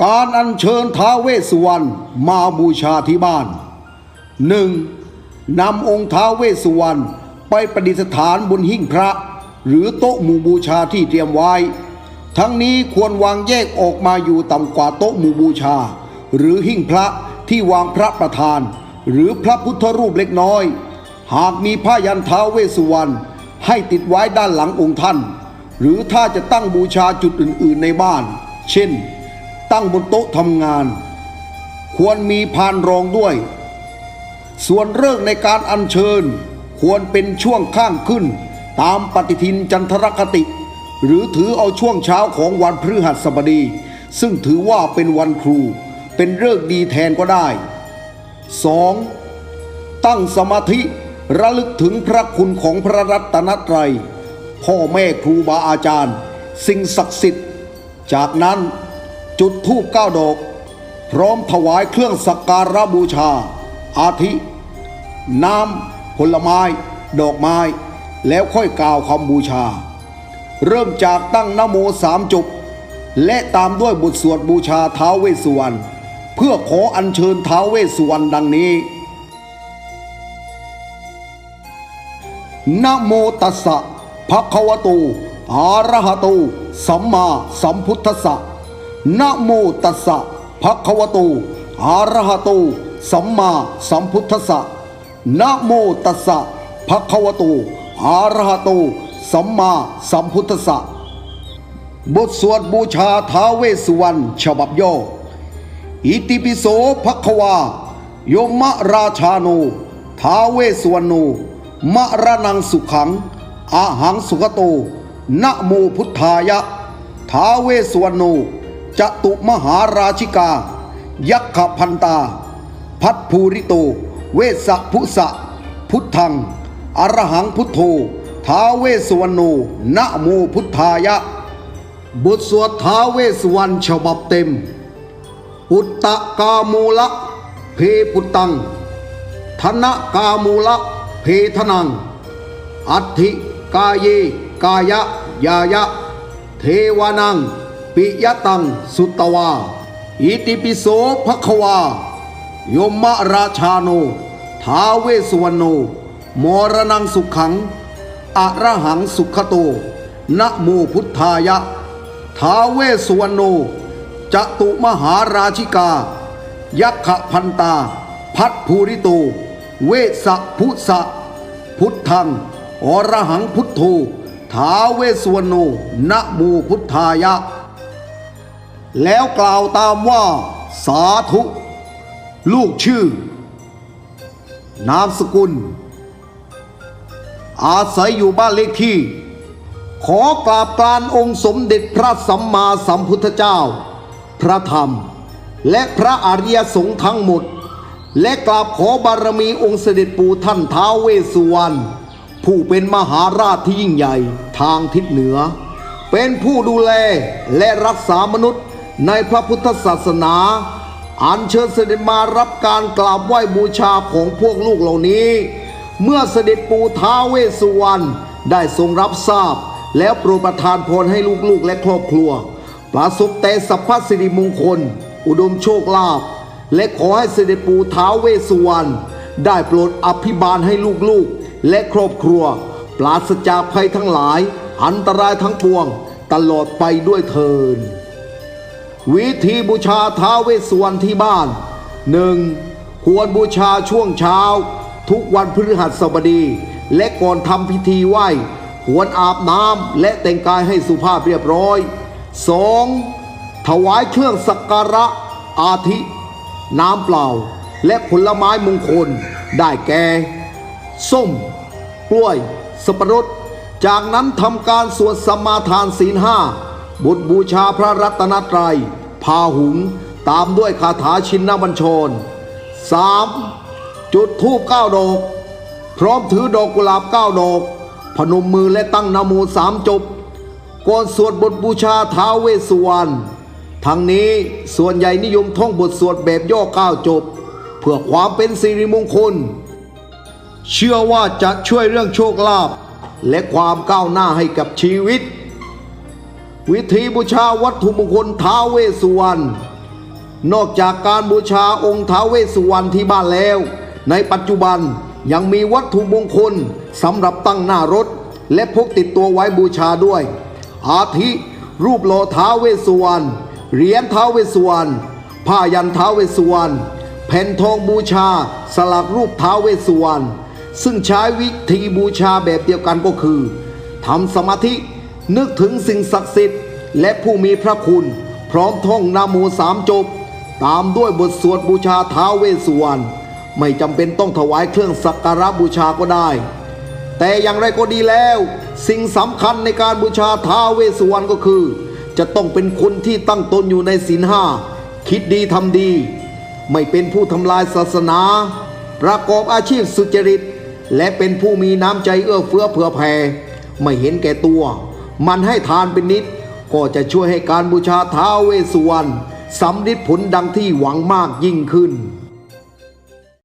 การอัญเชิญท้าเวสสุวรรณมาบูชาที่บ้าน 1. นำองค์ท้าเวสสุวรรณไปประดิษฐานบนหิ้งพระ หรือโต๊ะหมู่บูชาที่เตรียมไว้ ทั้งนี้ควรวางแยกออกมาอยู่ต่ำกว่าโต๊ะหมู่บูชา หรือหิ้งพระที่วางพระประธาน หรือพระพุทธรูปเล็กน้อย หากมีผ้ายันท้าเวสสุวรรณให้ติดไว้ด้านหลังองค์ท่าน หรือถ้าจะตั้งบูชาจุดอื่น ๆ ในบ้าน เช่น ตั้งบนโต๊ะทำงาน ควรมีพานรองด้วย ส่วนเรื่องในการอัญเชิญ ควรเป็นช่วงข้างขึ้น ตามปฏิทินจันทรคติ หรือถือเอาช่วงเช้าของวันพฤหัสบดี ซึ่งถือว่าเป็นวันครู เป็นเลิกษ์ดีแทนก็ได้ 2. ตั้งสมาธิระลึกถึงพระคุณของพระรัตนตรัย พ่อแม่ครูบาอาจารย์ สิ่งศักดิ์สิทธิ์ จากนั้น จุดธูปเก้าดอก พร้อมถวายเครื่องสักการะบูชา อาทิ น้ำผลไม้ ดอกไม้ แล้วค่อยกล่าวคำบูชา เริ่มจากตั้งนโมสามจบ และตามด้วยบทสวดบูชาท้าวเวสสุวรรณเพื่อขออัญเชิญท้าวเวสสุวรรณดังนี้นะโมตัสสะภะคะวะโตอะระหะโตสัมมาสัมพุทธัสสะ นะโมตัสสะภะคะวะโตอะระหะโต สัมมาสัมพุทธัสสะนะโมตัสสะภะคะวะโตอะระหะโต สัมมาสัมพุทธัสสะบทสวดบูชาท้าเวสสุวรรณฉบับย่อ อิติปิโสภะควาโยมะราชาโนท้าเวสสวรรณโนมะระนังสุขัง อาหังสุขโตนะโมพุทธายะท้าเวสสวรรณโน จตุมหาราชิกา ยักขพันตา พัทภูริโต เวสสะพุสะ พุทธัง อรหังพุทโธ ท้าเวสวรรณโนนะโมพุทธายะ บทสวดท้าเวสวรรณฉบับเต็มปุตตะกามูละเพปุตัง ธนกามูละเพทนัง อัตถิกาเย กายะ ยายะ เทวานัง ปิยตังสุตวา อิติปิโสภควา ยมะราชาโนท้าเวสุวรรณโน มรนังสุขัง อระหังสุขโต นะโมพุทธายะท้าเวสุวรรณโน จตุมหาราชิกา ยักขพันตา พัทภูริโต เวสพุสะ พุทธัง อรหังพุทโธท้าเวสสวรรณโน นะโมพุทธายะ แล้วกล่าวตามว่า สาธุ ลูกชื่อ นามสกุล อาศัยอยู่บ้านเลขที่ ขอกราบกรานองค์สมเด็จพระสัมมาสัมพุทธเจ้า พระธรรม และพระอริยสงฆ์ทั้งหมด และกราบขอบารมีองค์เสด็จปู่ท่านท้าวเวสสุวรรณผู้เป็นมหาราชที่ยิ่งใหญ่ทางทิศเหนือ เป็นผู้ดูแลและรักษามนุษย์ ในพระพุทธศาสนา อัญเชิญเสด็จมารับการกราบไหว้บูชาของพวกลูกเหล่านี้ เมื่อเสด็จปู่ท้าวเวสสุวรรณได้ทรงรับทราบ แล้วโปรดประทานพรให้ลูกๆและครอบครัว ประสบแต่สัพพสิริมงคล อุดมโชคลาภและขอให้เสด็จปู่ท้าวเวสสุวรรณได้โปรดอภิบาลให้ลูกๆ และครอบครัว ปราศจากภัยทั้งหลาย อันตรายทั้งปวง ตลอดไปด้วยเทิน วิธีบูชาท้าวเวสสุวรรณที่บ้านหนึ่งควรบูชาช่วงเช้า ทุกวันพฤหัสบดี และก่อนทำพิธีไหว้ ควรอาบน้ำและแต่งกายให้สุภาพเรียบร้อย 2. ถวายเครื่องสักการะอาทิ น้ำเปล่า และผลไม้มงคล ได้แก่ ส้ม กล้วย สับปะรด จากนั้นทำการสวดสมมาทานศีลห้า บทบูชาพระรัตนตรัย พาหุง ตามด้วยคาถาชินนบัญชร 3. จุดธูปเก้าดอก พร้อมถือดอกกุหลาบเก้าดอก พนมมือและตั้งนโมสามจบ ก่อนสวดบทบูชาท้าเวสวรรณทั้งนี้ส่วนใหญ่นิยมท่องบทสวดแบบย่อเก้าจบ เพื่อความเป็นสิริมงคล เชื่อว่าจะช่วยเรื่องโชคลาภและความก้าวหน้าให้กับชีวิต วิธีบูชาวัตถุมงคลท้าวเวสสุวรรณนอกจากการบูชาองค์ท้าวเวสสุวรรณที่บ้านแล้ว ในปัจจุบันยังมีวัตถุมงคลสำหรับตั้งหน้ารถ และพกติดตัวไว้บูชาด้วย อาทิ รูปหล่อท้าวเวสสุวรรณเหรียญท้าวเวสสุวรรณผ้ายันท้าวเวสสุวรรณแผ่นทองบูชา สลักรูปท้าวเวสสุวรรณซึ่งใช้วิธีบูชาแบบเดียวกันก็คือทำสมาธิ นึกถึงสิ่งศักดิ์สิทธิ์ และผู้มีพระคุณ พร้อมท่องนาโมสามจบ ตามด้วยบทสวดบูชาท้าเวสสุวรรณไม่จำเป็นต้องถวายเครื่องสักการะบูชาก็ได้ แต่อย่างไรก็ดีแล้ว สิ่งสำคัญในการบูชาท้าเวสสุวรรณก็คือ จะต้องเป็นคนที่ตั้งตนอยู่ในศีลห้าคิดดีทำดี ไม่เป็นผู้ทำลายศาสนา ประกอบอาชีพสุจริต และเป็นผู้มีน้ำใจเอื้อเฟื้อเผื่อแผ่ไม่เห็นแก่ตัว มันให้ทานเป็นนิด ก็จะช่วยให้การบูชาท้าเวสุวรรณสำเร็จผลดังที่หวังมากยิ่งขึ้น